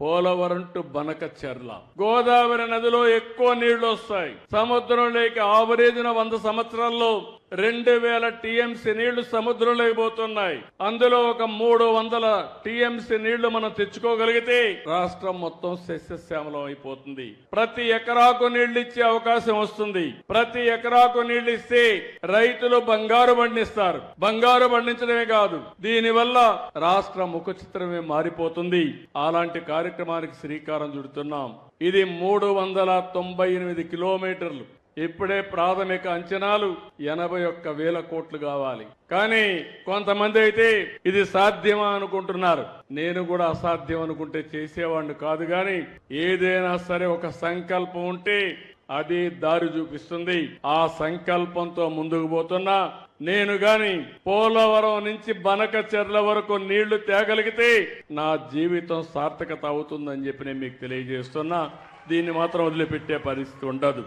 Polavaram to Banakacherla Godavari నదిలో ఎక్కువ నీళ్ళు వస్తాయి సముద్రంలోకి ఆవరేజిన వంద సంవత్సరాల్లో రెండు వేల టీఎంసీ నీళ్ళు సముద్రంలోకి పోతున్నాయి. అందులో ఒక మూడు వందల టీఎంసీ నీళ్ళు మనం తెచ్చుకోగలిగితే రాష్ట్రం మొత్తం సస్యశ్యామలం అయిపోతుంది. ప్రతి ఎకరాకు నీళ్ళు ఇచ్చే అవకాశం వస్తుంది. ప్రతి ఎకరాకు నీళ్ళు ఇస్తే రైతులు బంగారు పండిస్తారు. బంగారు పండించడమే కాదు దీనివల్ల రాష్ట్ర ముఖ చిత్రమే మారిపోతుంది. అలాంటి కార్యక్రమానికి శ్రీకారం చుడుతున్నాం. ఇది మూడు వందల తొంభై ఎనిమిది కిలోమీటర్లు. ఇప్పుడే ప్రాథమిక అంచనాలు ఎనభై ఒక్క వేల కోట్లు కావాలి. కానీ కొంతమంది అయితే ఇది సాధ్యమా అనుకుంటున్నారు. నేను కూడా అసాధ్యం అనుకుంటే చేసేవాడిని కాదు కానీ ఏదైనా సరే ఒక సంకల్పం ఉంటే అది దారి చూపిస్తుంది. ఆ సంకల్పంతో ముందుకు పోతున్నా నేను గాని పోలవరం నుంచి బనక చెర్ల వరకు నీళ్ళు తేగలిగితే నా జీవితం సార్థకత అవుతుందని చెప్పి నేను మీకు తెలియజేస్తున్నా. దీన్ని మాత్రం వదిలిపెట్టే పరిస్థితి ఉండదు.